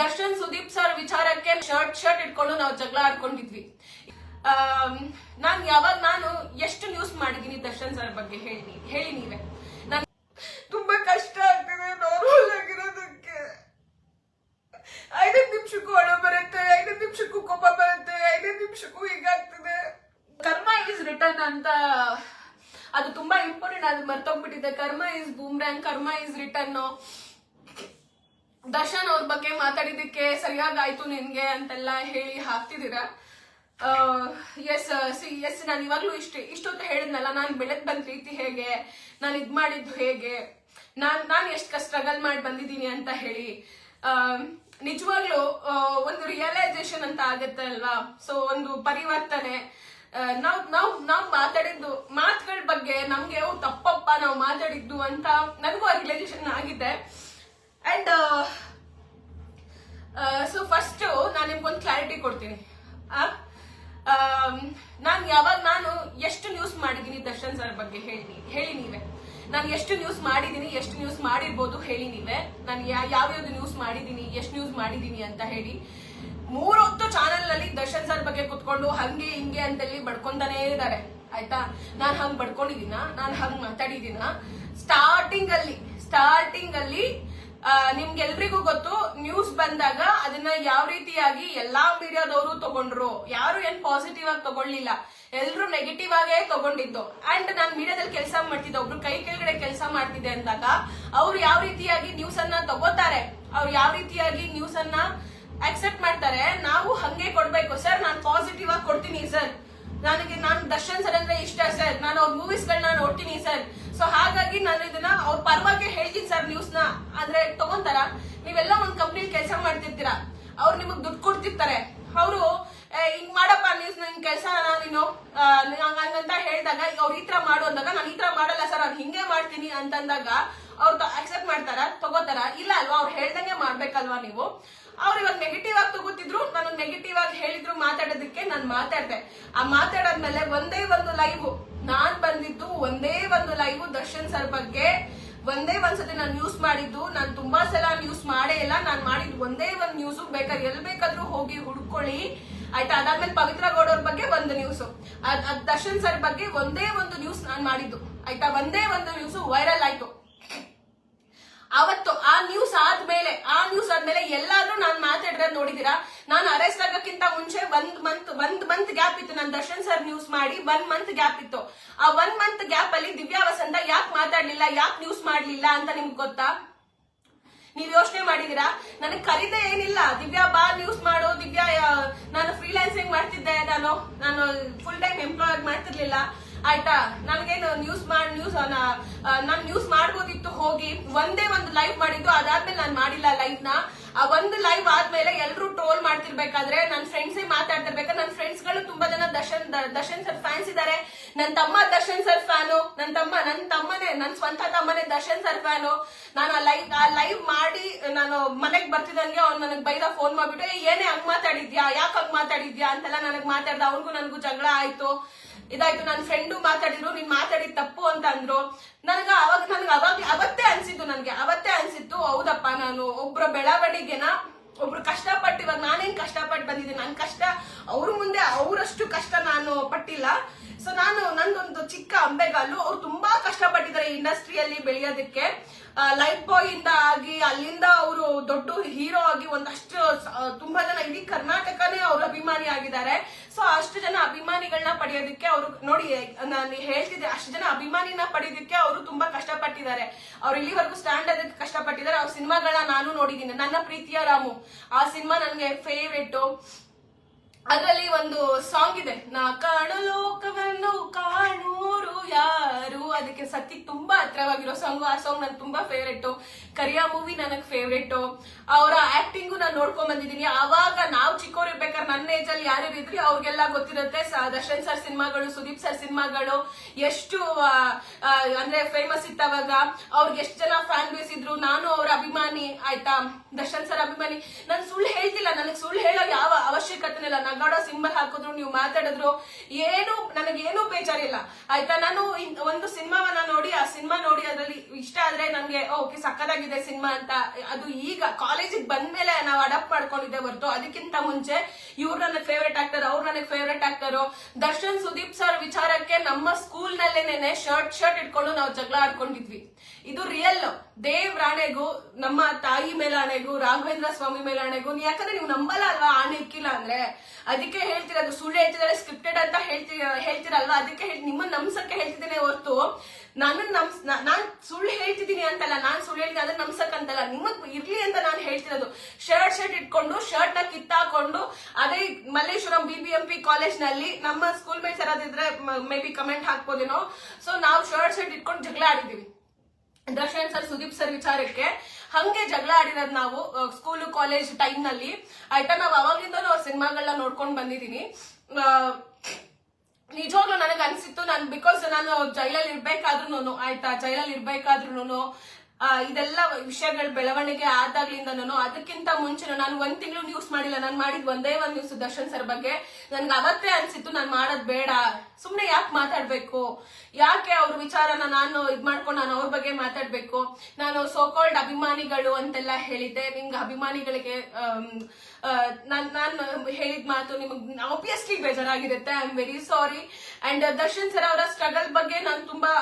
Darshan Sudeep sir ವಿಚಾರಕ್ಕೆ shirt shirt ಇಟ್ಕೊಂಡು ನಾವು ಜಗಳ ಆಡ್ಕೊಂಡಿದ್ವಿ. ನಾನು ಯಾವಾಗ ನಾನು ಎಷ್ಟು ನ್ಯೂಸ್ ಮಾಡಿದೀನಿ ದರ್ಶನ್ ಸರ್ ಬಗ್ಗೆ ಹೇಳಿ ಹೇಳಿ ನೀವೇ. ತುಂಬಾ ಕಷ್ಟ ಆಗ್ತಿದೆ ನಾರ್ಮಲ್ ಆಗಿರೋದಕ್ಕೆ. ಐದೈದು ನಿಮಿಷಕ್ಕೂ ಹಣ ಬರುತ್ತೆ ಐದು ನಿಮಿಷಕ್ಕೂ ಕೋಪ ಬರುತ್ತೆ, ಐದೈದು ನಿಮಿಷಕ್ಕೂ ಹೀಗಾಗ್ತದೆ ಕರ್ಮ ಇಸ್ ರಿಟರ್ನ್ ಅಂತ, ಅದು ತುಂಬಾ ಇಂಪಾರ್ಟೆಂಟ್ ಅದು ಮರ್ತೋಗ್ಬಿಟ್ಟಿದೆ. ಕರ್ಮ ಇಸ್ ಬೂಮ್ರ್ಯಾಂಗ್ ಕರ್ಮ ಇಸ್ ರಿಟರ್ನ್ ದರ್ಶನ್ ಅವ್ರ ಬಗ್ಗೆ ಮಾತಾಡಿದಕ್ಕೆ ಸರಿಯಾಗಾಯ್ತು ನಿನ್ಗೆ ಅಂತೆಲ್ಲ ಹೇಳಿ ಹಾಕ್ತಿದ್ದೀರಾ? ಎಸ್ ಸಿ ಎಸ್ ನಾನು ಇವಾಗ್ಲೂ ಇಷ್ಟು, ಇಷ್ಟೊತ್ತು ಹೇಳಿದ್ನಲ್ಲ, ನಾನು ಬೆಳೆದ್ ಬಂದ ರೀತಿ ಹೇಗೆ, ನಾನು ಇದ್ ಮಾಡಿದ್ದು ಹೇಗೆ, ನಾನ್, ನಾನು ಎಷ್ಟು ಸ್ಟ್ರಗಲ್ ಮಾಡಿ ಬಂದಿದ್ದೀನಿ ಅಂತ ಹೇಳಿ. ನಿಜವಾಗ್ಲೂ ಒಂದು ರಿಯಲೈಸೇಷನ್ ಅಂತ ಆಗತ್ತೆ ಅಲ್ವಾ? ಸೊ ಒಂದು ಪರಿವರ್ತನೆ ನಾವು ನಾವು ನಾವು ಮಾತಾಡಿದ್ದು, ಮಾತುಗಳ ಬಗ್ಗೆ ನಮ್ಗೆ ತಪ್ಪಪ್ಪ ನಾವು ಮಾತಾಡಿದ್ದು ಅಂತ ನನಗೂ ಆ ರಿಯಲೈಸೇಷನ್ ಆಗಿದೆ. ಅಂಡ್ ಸೊ ಫಸ್ಟ್ ನಾನು ನಿಮ್ಗೊಂದು ಕ್ಲಾರಿಟಿ ಕೊಡ್ತೀನಿ. ನಾನು ಯಾವಾಗ ನಾನು ಎಷ್ಟು ನ್ಯೂಸ್ ಮಾಡಿದ್ದೀನಿ ದರ್ಶನ್ ಸರ್ ಬಗ್ಗೆ ಹೇಳಿ ಹೇಳಿ ನೀವೇ. ನಾನು ಎಷ್ಟು ನ್ಯೂಸ್ ಮಾಡಿದ್ದೀನಿ ಎಷ್ಟು ನ್ಯೂಸ್ ಮಾಡಿರ್ಬೋದು ಹೇಳಿ ನೀವೇ. ನಾನು ಯಾವ್ಯಾವ್ದು ನ್ಯೂಸ್ ಮಾಡಿದ್ದೀನಿ ಎಷ್ಟು ನ್ಯೂಸ್ ಮಾಡಿದ್ದೀನಿ ಅಂತ ಹೇಳಿ. ಮೂರೊತ್ತು ಚಾನೆಲ್ನಲ್ಲಿ ದರ್ಶನ್ ಸರ್ ಬಗ್ಗೆ ಕುತ್ಕೊಂಡು ಹಂಗೆ ಹಿಂಗೆ ಅಂತೇಳಿ ಬಡ್ಕೊಂತಾನೇ ಇದ್ದಾರೆ ಆಯ್ತಾ? ನಾನು ಹಂಗ್ ಬಡ್ಕೊಂಡಿದ್ದೀನ ನಾನು ಹಂಗ್ ಮಾತಾಡಿದ್ದೀನ ಸ್ಟಾರ್ಟಿಂಗ್ ಅಲ್ಲಿ ಸ್ಟಾರ್ಟಿಂಗ್ ಅಲ್ಲಿ ನಿಮ್ಗೆಲ್ರಿಗೂ ಗೊತ್ತು ನ್ಯೂಸ್ ಬಂದಾಗ ಅದನ್ನ ಯಾವ ರೀತಿಯಾಗಿ ಎಲ್ಲಾ ಮೀಡಿಯಾದವರು ತಗೊಂಡ್ರು. ಯಾರು ಏನ್ ಪಾಸಿಟಿವ್ ಆಗಿ ತಗೊಳ್ಳಿಲ್ಲ. ಎಲ್ರು ನೆಗೆಟಿವ್ ಆಗೇ ತಗೊಂಡಿದ್ದು. ಅಂಡ್ ನಾನ್ ಮೀಡಿಯಾದಲ್ಲಿ ಕೆಲಸ ಮಾಡ್ತಿದ್ದೆ, ಒಬ್ರು ಕೈ ಕೆಳಗಡೆ ಕೆಲಸ ಮಾಡ್ತಿದ್ದೆ ಅಂದಾಗ, ಅವ್ರು ಯಾವ ರೀತಿಯಾಗಿ ನ್ಯೂಸ್ ಅನ್ನ ತಗೋತಾರೆ, ಅವ್ರು ಯಾವ ರೀತಿಯಾಗಿ ನ್ಯೂಸ್ ಅನ್ನ ಅಕ್ಸೆಪ್ಟ್ ಮಾಡ್ತಾರೆ, ನಾವು ಹಂಗೆ ಕೊಡ್ಬೇಕು. ಸರ್ ನಾನು ಪಾಸಿಟಿವ್ ಆಗಿ ಕೊಡ್ತೀನಿ ಸರ್ ನನಗೆ, ನಾನು ದರ್ಶನ್ ಸರ್ ಅಂದ್ರೆ ಇಷ್ಟ ಸರ್ ನಾನು ಅವ್ರ ಮೂವೀಸ್ ಗಳನ್ನ ನೋಡ್ತೀನಿ ಸರ್ ಸೊ ಹಾಗಾಗಿ ನಾನು ಇದನ್ನ ಅವ್ರ ಪರವಾಗಿ ಹೇಳ್ತೀನಿ ಸರ್ ನ್ಯೂಸ್ನ ಆದ್ರೆ ತಗೊಂತಾರ? ನೀವೆಲ್ಲ ಒಂದ್ ಕಂಪ್ನಿಲಿ ಕೆಲಸ ಮಾಡ್ತಿರ್ತೀರಾ? ಅವ್ರು ನಿಮಗ್ ದುಡ್ಡು ಕೊಡ್ತಿರ್ತಾರೆ. ಅವರು ಹಿಂಗ್ ಮಾಡಪ್ಪ ನ್ಯೂಸ್ ನಿನ್ ಕೆಲಸ ನೀನು. ಹಂಗಂತ ಹೇಳಿದಾಗ ಅವ್ರು ಈ ತರ ಮಾಡು ಅಂದಾಗ, ನಾನು ಈ ತರ ಮಾಡಲ್ಲ ಸರ್ ನಾನು ಹಿಂಗೆ ಮಾಡ್ತೀನಿ ಅಂತಂದಾಗ ಅವ್ರು ಅಕ್ಸೆಪ್ಟ್ ಮಾಡ್ತಾರ, ತಗೋತಾರ. ಇಲ್ಲ ಅಲ್ವಾ, ಅವ್ರು ಹೇಳ್ದಂಗೆ ಮಾಡ್ಬೇಕಲ್ವಾ ನೀವು? ಅವ್ರು ಇವಾಗ ನೆಗೆಟಿವ್ ಆಗಿ ತಗೋತಿದ್ರು, ನಾನು ನೆಗೆಟಿವ್ ಆಗಿ ಹೇಳಿದ್ರು ಮಾತಾಡೋದಕ್ಕೆ ನಾನು ಮಾತಾಡ್ದೆ. ಆ ಮಾತಾಡಾದ್ಮೇಲೆ ಒಂದೇ ಒಂದು ಲೈವ್ ನಾನ್ ಬಂದಿದ್ದು ಒಂದೇ ಒಂದು ಲೈವ್ ದರ್ಶನ್ ಸರ್ ಬಗ್ಗೆ ಒಂದೇ ಒಂದ್ಸತಿ ನಾನು ನ್ಯೂಸ್ ಮಾಡಿದ್ದು. ನಾನು ತುಂಬಾ ಸಲ ನ್ಯೂಸ್ ಮಾಡೇ ಇಲ್ಲ. ನಾನು ಮಾಡಿದ್ ಒಂದೇ ಒಂದ್ ನ್ಯೂಸ್ ಬೇಕಾದ್ರೆ ಎಲ್ ಬೇಕಾದ್ರೂ ಹೋಗಿ ಹುಡ್ಕೊಳ್ಳಿ. ಆಯ್ತಾ? ಅದಾದ್ಮೇಲೆ ಪವಿತ್ರ ಗೌಡ್ ಬಗ್ಗೆ ಒಂದು ನ್ಯೂಸ್ ಅದ್ ದರ್ಶನ್ ಸರ್ ಬಗ್ಗೆ ಒಂದೇ ಒಂದು ನ್ಯೂಸ್ ನಾನು ಮಾಡಿದ್ದು. ಆಯ್ತಾ? ಒಂದೇ ಒಂದು ನ್ಯೂಸ್ ವೈರಲ್ ಆಯ್ತು. ಅವತ್ತು ಆ ನ್ಯೂಸ್ ಆದ್ಮೇಲೆ, ಆ ನ್ಯೂಸ್ ಆದ್ಮೇಲೆ ಎಲ್ಲಾದ್ರೂ ನಾನು ಮಾತಾಡಿದ್ರೆ ನೋಡಿದೀರಾ? ನಾನು ಅರೆಸ್ಟ್ ಆಗೋಕ್ಕಿಂತ ಮುಂಚೆ ಒಂದ್ ಮಂತ್ ಒಂದ್ ಮಂತ್ ಗ್ಯಾಪ್ ಇತ್ತು ನಾನು ದರ್ಶನ್ ಸರ್ ನ್ಯೂಸ್ ಮಾಡಿ ಒನ್ ಮಂತ್ ಗ್ಯಾಪ್ ಇತ್ತು. ಆ ಒನ್ ಮಂತ್ ಗ್ಯಾಪ್ ಅಲ್ಲಿ ದಿವ್ಯಾ ವಸಂತ ಯಾಕೆ ಮಾತಾಡ್ಲಿಲ್ಲ, ಯಾಕೆ ನ್ಯೂಸ್ ಮಾಡ್ಲಿಲ್ಲ ಅಂತ ನಿಮ್ಗೆ ಗೊತ್ತಾ? ನೀವ್ ಯೋಚನೆ ಮಾಡಿದೀರಾ? ನನಗೆ ಕರೀದೇ ಏನಿಲ್ಲ. ದಿವ್ಯಾ ಬಾ ನ್ಯೂಸ್ ಮಾಡು, ದಿವ್ಯಾ ನಾನು ಫ್ರೀಲಾನ್ಸಿಂಗ್ ಮಾಡ್ತಿದ್ದೆ, ನಾನು ನಾನು ಫುಲ್ ಟೈಮ್ ಎಂಪ್ಲಾಯ್ ಮಾಡ್ತಿರ್ಲಿಲ್ಲ. ಆಯ್ತಾ? ನನಗೇನು ನ್ಯೂಸ್ ಮಾಡಿ ನ್ಯೂಸ್ ನಾನು ನ್ಯೂಸ್ ಮಾಡ್ಬೋದಿತ್ತು ಹೋಗಿ ಒಂದೇ ಒಂದು ಲೈವ್ ಮಾಡಿದ್ದು ಅದಾದ್ಮೇಲೆ ನಾನು ಮಾಡಿಲ್ಲ ಲೈವ್ನ. ಆ ಒಂದು ಲೈವ್ ಆದ್ಮೇಲೆ ಎಲ್ಲರೂ ಟ್ರೋಲ್ ಮಾಡ್ತಿರ್ಬೇಕಾದ್ರೆ ನನ್ನ ಫ್ರೆಂಡ್ಸೇ ಮಾತಾಡ್ತಿರ್ಬೇಕಾದ್ರೆ ನನ್ನ ಫ್ರೆಂಡ್ಸ್ಗಳು ತುಂಬಾ ಜನ ದರ್ಶನ್ ದರ್ಶನ್ ಸರ್ ಫ್ಯಾನ್ಸ್ ಇದಾರೆ. ನನ್ನ ತಮ್ಮ ದರ್ಶನ್ ಸರ್ ಫ್ಯಾನು ನನ್ನ ತಮ್ಮ ನನ್ನ ತಮ್ಮನೇ ನನ್ನ ಸ್ವಂತ ತಮ್ಮನೇ ದರ್ಶನ್ ಸರ್ ಫ್ಯಾನು ನಾನು ಆ ಲೈವ್ ಆ ಲೈವ್ ಮಾಡಿ ನಾನು ಮನೆಗೆ ಬರ್ತಿದಂಗೆ ಅವ್ನು ನನಗೆ ಬೈದ ಫೋನ್ ಮಾಡ್ಬಿಟ್ಟು "ಏ, ಏನೇ ಹಂಗ್ ಮಾತಾಡಿದ್ಯಾ? ಯಾಕೆ ಹಂಗ್ ಮಾತಾಡಿದ್ಯಾ? ಅಂತೆಲ್ಲ ನನಗೆ ಮಾತಾಡ್ದ. ಅವ್ರಿಗೂ ನನಗೂ ಜಗಳ ಆಯ್ತು. ಇದಾಯ್ತು, ನನ್ನ ಫ್ರೆಂಡು ಮಾತಾಡಿದ್ರು, ನೀನ್ ಮಾತಾಡಿದ ತಪ್ಪು ಅಂತ ಅಂದ್ರು. ನನಗ ಅವಾಗ, ನನಗೆ ಅವಾಗ, ಅವತ್ತೇ ಅನ್ಸಿದ್ದು ನನಗೆ, ಅವತ್ತೇ ಅನ್ಸಿತ್ತು ಹೌದಪ್ಪ, ನಾನು ಒಬ್ರ ಬೆಳವಣಿಗೆನ, ಒಬ್ರು ಕಷ್ಟಪಟ್ಟು ಇವಾಗ ನಾನೇನ್ ಕಷ್ಟಪಟ್ಟು ಬಂದಿದ್ದೀನಿ ನನ್ನ ಕಷ್ಟ, ಅವ್ರ ಮುಂದೆ ಅವರಷ್ಟು ಕಷ್ಟ ನಾನು ಪಟ್ಟಿಲ್ಲ. ಸೊ ನಾನು ನಂದೊಂದು ಚಿಕ್ಕ ಅಂಬೆಗಾಲು. ಅವ್ರು ತುಂಬಾ ಕಷ್ಟಪಟ್ಟಿದ್ದಾರೆ ಇಂಡಸ್ಟ್ರಿಯಲ್ಲಿ ಬೆಳೆಯೋದಕ್ಕೆ. ಲೈಫ್ ಬಾಯ್ ಇಂದ ಆಗಿ ಅಲ್ಲಿಂದ ಅವರು ದೊಡ್ಡ ಹೀರೋ ಆಗಿ ಒಂದಷ್ಟು ತುಂಬಾ ಜನ ಇಡೀ ಕರ್ನಾಟಕನೇ ಅವರು ಅಭಿಮಾನಿ ಆಗಿದ್ದಾರೆ. ಸೊ ಅಷ್ಟು ಜನ ಅಭಿಮಾನಿಗಳನ್ನ ಪಡೆಯೋದಕ್ಕೆ ಅವರು ನೋಡಿ, ನಾನು ಹೇಳ್ತಿದ್ದೆ, ಅಷ್ಟು ಜನ ಅಭಿಮಾನಿನ ಪಡೆಯೋದಕ್ಕೆ ಅವರು ತುಂಬಾ ಕಷ್ಟಪಟ್ಟಿದ್ದಾರೆ. ಅವ್ರು ಇಲ್ಲಿವರೆಗೂ ಸ್ಟ್ಯಾಂಡ್ ಅದಕ್ಕೆ ಕಷ್ಟಪಟ್ಟಿದ್ದಾರೆ. ಅವ್ರ ಸಿನಿಮಾಗಳನ್ನ ನಾನು ನೋಡಿದ್ದೀನಿ. ನನ್ನ ಪ್ರೀತಿಯ ರಾಮು. ಆ ಸಿನಿಮಾ ನನಗೆ ಫೇವ್ರೇಟ್ ಅದರಲ್ಲಿ ಒಂದು ಸಾಂಗ್ ಇದೆ. ನಾ ಕಾಣು ಲೋಕವನ್ನು ಕಾಣೂರು ಯಾರು? ಅದಕ್ಕೆ ಸತ್ಯ ತುಂಬಾ ಹತ್ರವಾಗಿರೋ ಸಾಂಗ್ ಆ ಸಾಂಗ್ ನನ್ ತುಂಬಾ ಫೇವ್ರೇಟ್ ಕರಿಯಾ ಮೂವಿ ನನಗ್ ಫೇವ್ರೇಟ್ ಅವರ ಆಕ್ಟಿಂಗ್ ನಾನು ನೋಡ್ಕೊಂಡ್ ಬಂದಿದ್ದೀನಿ. ಅವಾಗ ನಾವು ಚಿಕ್ಕವ್ರು ಇರ್ಬೇಕಾದ್ರೆ ನನ್ನ ಏಜ್ ಅಲ್ಲಿ ಯಾರ್ಯಾರು ಇದ್ರಿ ಅವ್ರಿಗೆಲ್ಲ ಗೊತ್ತಿರುತ್ತೆ. ದರ್ಶನ್ ಸರ್ ಸಿನಿಮಾಗಳು, ಸುದೀಪ್ ಸರ್ ಸಿನಿಮಾಗಳು. ಎಷ್ಟು ಅಂದ್ರೆ ಫೇಮಸ್ ಇತ್ತವಾಗ ಅವ್ರಿಗೆ ಎಷ್ಟು ಜನ ಫ್ಯಾನ್ ಬೇಸ್ ಇದ್ರು? ನಾನು ಅವ್ರ ಅಭಿಮಾನಿ, ಆಯ್ತಾ? ದರ್ಶನ್ ಸರ್ ಅಭಿಮಾನಿ. ನಾನು ಸುಳ್ಳು ಹೇಳ್ತಿಲ್ಲ. ನನಗೆ ಸುಳ್ಳು ಅವಶ್ಯಕತೆ ನಗಾಡೋ ಸಿಂಬಲ್ ಹಾಕಿದ್ರು, ನೀವು ಮಾತಾಡಿದ್ರು, ಏನು, ನನಗೇನು ಬೇಜಾರಿಲ್ಲ. ಆಯ್ತಾ? ನಾನು ಒಂದು ಸಿನಿಮಾವನ್ನ ನೋಡಿ, ಆ ಸಿನಿಮಾ ನೋಡಿ, ಅದ್ರಲ್ಲಿ ಇಷ್ಟ ಆದ್ರೆ ನನ್ಗೆ, ಓಕೆ ಸಕ್ಕದಾಗಿದೆ ಸಿನಿಮಾ ಅಂತ, ಅದು ಈಗ ಕಾಲೇಜಿಗೆ ಬಂದ್ಮೇಲೆ ನಾವು ಅಡಾಪ್ಟ್ ಮಾಡ್ಕೊಂಡಿದ್ದೆ ಹೊರತು, ಅದಕ್ಕಿಂತ ಮುಂಚೆ ಇವ್ರು ನನ್ನ ಫೇವ್ರೆಟ್ ಆಕ್ಟರ್ ಅವ್ರು ನನಗೆ favourite actor Darshan Sudeep sir ವಿಚಾರಕ್ಕೆ ನಮ್ಮ ಸ್ಕೂಲ್ ನಲ್ಲೇನೆ ಶರ್ಟ್ ಶರ್ಟ್ ಇಟ್ಕೊಂಡು ನಾವು ಜಗಳ ಆಡ್ಕೊಂಡಿದ್ವಿ. ಇದು ರಿಯಲ್ ದೇವ್ರಾಣೆಗೂ ನಮ್ಮ ತಾಯಿ ಮೇಲಾಣೆಗೂ, ರಾಘವೇಂದ್ರ ಸ್ವಾಮಿ ಮೇಲಾಣೆಗೂ, ಯಾಕಂದ್ರೆ ನೀವು ನಂಬಲ್ಲ ಅಲ್ವಾ? ಆಣೆ ಇಕ್ಕಿಲ್ಲ ಅಂದ್ರೆ ಅದಕ್ಕೆ ಹೇಳ್ತಿರೋದು ಸುಳ್ಳು ಹೇಳ್ತಿದ್ದಾರೆ ಸ್ಕ್ರಿಪ್ಟೆಡ್ ಅಂತ ಹೇಳ್ತಿ, ಹೇಳ್ತಿರಲ್ವಾ? ಅದಕ್ಕೆ ಹೇಳಿ ನಿಮ್ಮನ್ನ ನಮ್ಸಕ್ಕೆ ಹೇಳ್ತಿದ್ದೇನೆ ಹೊರತು ನನ್ನ ನಮ್ಸ್ ನಾನ್ ಸುಳ್ಳು ಹೇಳ್ತಿದ್ದೀನಿ ಅಂತಲ್ಲ, ನಾನ್ ಸುಳ್ಳು ಹೇಳ್ತೀನಿ ಅದನ್ನ ನಮ್ಸಕ್ ಅಂತಲ್ಲ ನಿಮಗ್ ಇರ್ಲಿ ಅಂತ ನಾನು ಹೇಳ್ತಿರೋದು. ಶರ್ಟ್ ಶರ್ಟ್ ಇಟ್ಕೊಂಡು, ಶರ್ಟ್ನ ಕಿತ್ತಾಕೊಂಡು, ಅದೇ Malleshwaram B B M P ಕಾಲೇಜ್ನಲ್ಲಿ ನಮ್ಮ ಸ್ಕೂಲ್ ಮೇಟ್ಸ್ ಯಾರಾದಿದ್ರೆ ಮೇ ಬಿ ಕಮೆಂಟ್ ಹಾಕ್ಬೋದೇನೋ. ಸೊ ನಾವು ಶರ್ಟ್ ಶರ್ಟ್ ಇಟ್ಕೊಂಡು ಜಗಳ ಆಡಿದೀವಿ ದರ್ಶನ್ ಸರ್, ಸುದೀಪ್ ಸರ್ ವಿಚಾರಕ್ಕೆ, ಹಂಗೆ ಜಗಳ ಆಡಿರೋದು ನಾವು ಸ್ಕೂಲ್ ಕಾಲೇಜ್ ಟೈಮ್ನಲ್ಲಿ. ಆಯ್ತಾ, ನಾವು ಅವಾಗ್ಲಿಂದನೂ ಅವ್ರ ಸಿನಿಮಾಗಳನ್ನ ನೋಡ್ಕೊಂಡು ಬಂದಿದ್ದೀನಿ. ನಿಜವಾಗ್ಲೂ ನನಗೆ ಅನ್ಸಿತ್ತು, ನಾನು ಬಿಕಾಸ್ ನಾನು ಜೈಲಲ್ಲಿ ಇರ್ಬೇಕಾದ್ರೂ ಆಯ್ತಾ, ಜೈಲಲ್ಲಿ ಇರ್ಬೇಕಾದ್ರೂ ಇದೆಲ್ಲ ವಿಷಯಗಳ ಬೆಳವಣಿಗೆ ಆದಾಗ್ಲಿಂದನೂ ಅದಕ್ಕಿಂತ ಮುಂಚೆ ನಾನು ಒಂದ್ ತಿಂಗಳು ನ್ಯೂಸ್ ಮಾಡಿಲ್ಲ. ನಾನು ಮಾಡಿದ್ ಒಂದೇ ಒಂದ್ ನ್ಯೂಸ್ ದರ್ಶನ್ ಸರ್ ಬಗ್ಗೆ. ನನ್ಗೆ ಅವತ್ತೇ ಅನ್ಸಿತ್ತು, ನಾನು ಮಾಡೋದ್ ಬೇಡ. ಸುಮ್ನೆ ಯಾಕೆ ಮಾತಾಡ್ಬೇಕು? ಯಾಕೆ ಅವ್ರ ವಿಚಾರನ ನಾನು ಇದ್ ಮಾಡ್ಕೊಂಡು ನಾನು ಅವ್ರ ಬಗ್ಗೆ ಮಾತಾಡ್ಬೇಕು? ನಾನು ಸೋಕಾಲ್ಡ್ ಅಭಿಮಾನಿಗಳು ಅಂತೆಲ್ಲ ಹೇಳಿದ್ದೆ. ನಿಮ್ಗೆ ಅಭಿಮಾನಿಗಳಿಗೆ ನಾನು ನಾನ್ ಹೇಳಿದ ಮಾತು ನಿಮಗೆ obviously ಬೇಜಾರಾಗಿರುತ್ತೆ. I am very sorry and Darshan sir ಅವರ ಸ್ಟ್ರಗಲ್ ಬಗ್ಗೆ ನಾನು ತುಂಬಾ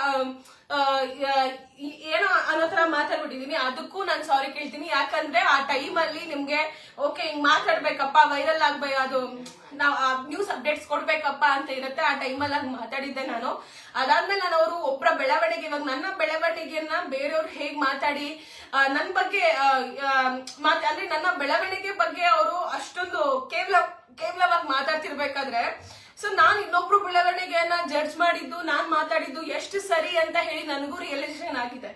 ಏನೋ ಅನ್ನೋ ತರ ಮಾತಾಡ್ಬಿಟ್ಟಿದೀನಿ. ಅದಕ್ಕೂ ನಾನು ಸಾರಿ ಕೇಳ್ತೀನಿ. ಯಾಕಂದ್ರೆ ಆ ಟೈಮ್ ಅಲ್ಲಿ ನಿಮ್ಗೆ ಓಕೆ ಹಿಂಗ್ ಮಾತಾಡ್ಬೇಕಪ್ಪ ವೈರಲ್ ಆಗ್ಬೇಕು ಅದು, ನಾವು ನ್ಯೂಸ್ ಅಪ್ಡೇಟ್ಸ್ ಕೊಡ್ಬೇಕಪ್ಪ ಅಂತ ಇರುತ್ತೆ. ಆ ಟೈಮಲ್ಲಿ ಹಂಗ್ ಮಾತಾಡಿದ್ದೆ ನಾನು. ಅದಾದ್ಮೇಲೆ ನಾನು ಅವರು ಒಬ್ಬರ ಬೆಳವಣಿಗೆ, ಇವಾಗ ನನ್ನ ಬೆಳವಣಿಗೆಯನ್ನ ಬೇರೆಯವ್ರು ಹೇಗ್ ಮಾತಾಡಿ ನನ್ನ ಬಗ್ಗೆ ಅಂದ್ರೆ ನನ್ನ ಬೆಳವಣಿಗೆ ಬಗ್ಗೆ ಅವರು ಅಷ್ಟೊಂದು ಕೇವಲ, ಕೇವಲವಾಗಿ ಮಾತಾಡ್ತಿರ್ಬೇಕಾದ್ರೆ ಸೊ ನಾನು ಇನ್ನೊಬ್ರು ಬೆಳವಣಿಗೆಯನ್ನ ಜಡ್ಜ್ ಮಾಡಿದ್ದು, ನಾನು ಮಾತಾಡಿದ್ದು ಎಷ್ಟು ಸರಿ ಅಂತ ಹೇಳಿ ನನಗೂ ರಿಯಲೈಸೇಷನ್ ಆಗಿದೆ.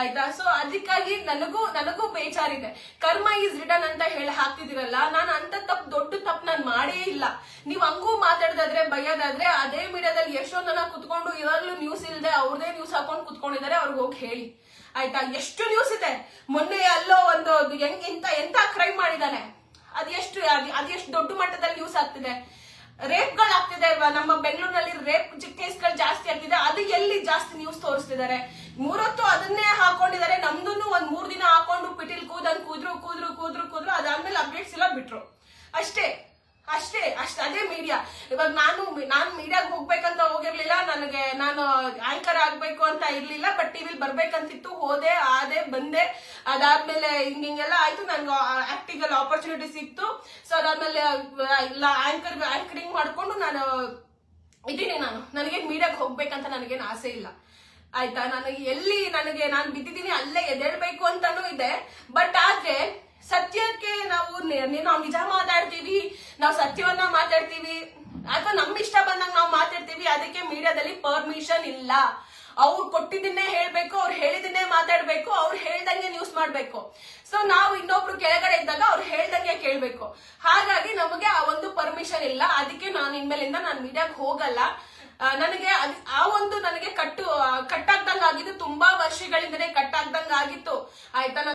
ಆಯ್ತಾ? ಸೊ ಅದಕ್ಕಾಗಿ ನನಗೂ ನನಗೂ ಬೇಜಾರಿದೆ. ಕರ್ಮ ಈಸ್ ರಿಟರ್ನ್ ಅಂತ ಹೇಳಿ ಹಾಕ್ತಿದಿರಲ್ಲ ನಾನು ಅಂತ ತಪ್ಪು ದೊಡ್ಡ ತಪ್ಪು ನಾನು ಮಾಡೇ ಇಲ್ಲ. ನೀವು ಹಂಗೂ ಮಾತಾಡದಾದ್ರೆ ಭಯದಾದ್ರೆ ಅದೇ ಮೀಡಿಯಾದಲ್ಲಿ ಎಷ್ಟೋ ಜನ ಕುತ್ಕೊಂಡು ಇವಾಗ್ಲೂ ನ್ಯೂಸ್ ಇಲ್ಲದೆ ಅವ್ರದೇ ನ್ಯೂಸ್ ಹಾಕೊಂಡು ಕುತ್ಕೊಂಡಿದ್ದಾರೆ ಅವ್ರಿಗೆ ಹೋಗಿ ಹೇಳಿ. ಆಯ್ತಾ? ಎಷ್ಟು ನ್ಯೂಸ್ ಇದೆ? ಮೊನ್ನೆ ಅಲ್ಲೋ ಒಂದು, ಹೆಂಗ್, ಎಂತ ಎಂತ ಕ್ರೈಮ್ ಮಾಡಿದಾನೆ ಅದೆಷ್ಟು ಎಷ್ಟು ದೊಡ್ಡ ಮಟ್ಟದಲ್ಲಿ ನ್ಯೂಸ್ ಆಗ್ತಿದೆ? ರೇಪ್ಗಳು ಆಗ್ತಿದೆ ಅಲ್ವಾ? ನಮ್ಮ ಬೆಂಗಳೂರಿನಲ್ಲಿ ರೇಪ್ ಕೇಸ್ಗಳು ಜಾಸ್ತಿ ಆಗ್ತಿದೆ. ಅದು ಎಲ್ಲಿ ಜಾಸ್ತಿ ನ್ಯೂಸ್ ತೋರಿಸ್ತಿದ್ದಾರೆ? ಮೂರೊತ್ತು ಅದನ್ನೇ ಹಾಕೊಂಡಿದ್ದಾರೆ. ನಮ್ದು ಒಂದ್ ಮೂರ್ ದಿನ ಹಾಕೊಂಡು ಪಿಟಿಲ್ ಕೂದನ್ ಕೂದ್ರು ಕೂದ್ರು ಕೂದ್ರು ಕೂದ್ರು ಅದಾದ್ಮೇಲೆ ಅಪ್ಡೇಟ್ಸ್ ಎಲ್ಲ ಬಿಟ್ರು ಅಷ್ಟೇ ಅಷ್ಟೇ ಅಷ್ಟೇ, ಅದೇ ಮೀಡಿಯಾ ಇವಾಗ ನಾನು ನಾನು ಮೀಡಿಯಾಗ ಹೋಗ್ಬೇಕಂತ ಹೋಗಿರ್ಲಿಲ್ಲ, ನನಗೆ ನಾನು ಆಂಕರ್ ಆಗ್ಬೇಕು ಅಂತ ಇರ್ಲಿಲ್ಲ ಬಟ್ ಟಿವಿಲಿ ಬರ್ಬೇಕಂತಿತ್ತು, ಹೋದೆ, ಆದೆ, ಬಂದೆ. ಅದಾದ್ಮೇಲೆ ಹಿಂಗ ಹಿಂಗೆಲ್ಲ ಆಯ್ತು ನನ್ಗೆ ಆಕ್ಟಿಂಗ್ ಅಲ್ಲಿ ಆಪರ್ಚುನಿಟಿ ಸಿಕ್ತು. ಸೊ ಅದಾದ್ಮೇಲೆ ಇಲ್ಲ ಆಂಕರ್ ಆಂಕರಿಂಗ್ ಮಾಡ್ಕೊಂಡು ನಾನು ಇದೀನಿ ನಾನು. ನನಗೆ ಮೀಡಿಯಾಗ ಹೋಗ್ಬೇಕಂತ ನನಗೇನು ಆಸೆ ಇಲ್ಲ. ಆಯ್ತಾ? ನನಗೆ ಎಲ್ಲಿ ನನಗೆ, ನಾನು ಬಿದ್ದಿದ್ದೀನಿ, ಅಲ್ಲೇ ಎದೇಳ್ಬೇಕು ಅಂತಾನೂ ಇದೆ. ಬಟ್ ಆದ್ರೆ, ಸತ್ಯಕ್ಕೆ ನಾವು ನಾವು ನಿಜ ಮಾತಾಡ್ತೀವಿ ನಾವು ಸತ್ಯವನ್ನ ಮಾತಾಡ್ತೀವಿ. ಅಥವಾ ನಮ್ ಇಷ್ಟ ಬಂದಂಗ ನಾವು ಮಾತಾಡ್ತೀವಿ. ಅದಕ್ಕೆ ಮೀಡಿಯಾದಲ್ಲಿ ಪರ್ಮಿಷನ್ ಇಲ್ಲ. ಅವ್ರು ಕೊಟ್ಟಿದ್ದನ್ನೇ ಹೇಳ್ಬೇಕು, ಅವ್ರು ಹೇಳಿದನ್ನೇ ಮಾತಾಡ್ಬೇಕು, ಅವ್ರು ಹೇಳ್ದಂಗೆ ನ್ಯೂಸ್ ಮಾಡ್ಬೇಕು. ಸೊ ನಾವು ಇನ್ನೊಬ್ರು ಕೆಳಗಡೆ ಇದ್ದಾಗ ಅವ್ರು ಹೇಳ್ದಂಗೆ ಕೇಳ್ಬೇಕು. ಹಾಗಾಗಿ ನಮಗೆ ಆ ಒಂದು ಪರ್ಮಿಷನ್ ಇಲ್ಲ. ಅದಕ್ಕೆ ನಾನು ಇನ್ಮೇಲಿಂದ ನಾನು ಮೀಡಿಯಾಗ ಹೋಗಲ್ಲ. ನನಗೆ ಆ ಒಂದು ನನಗೆ ಕಟ್ಟು ಕಟ್ಟಾಗ್ದಂಗ ಆಗಿದ್ದು ತುಂಬಾ ವರ್ಷಗಳಿಂದನೇ ಕಟ್ಟಾಗ್ದಂಗ ಆಗಿತ್ತು. ಆಯ್ತಾ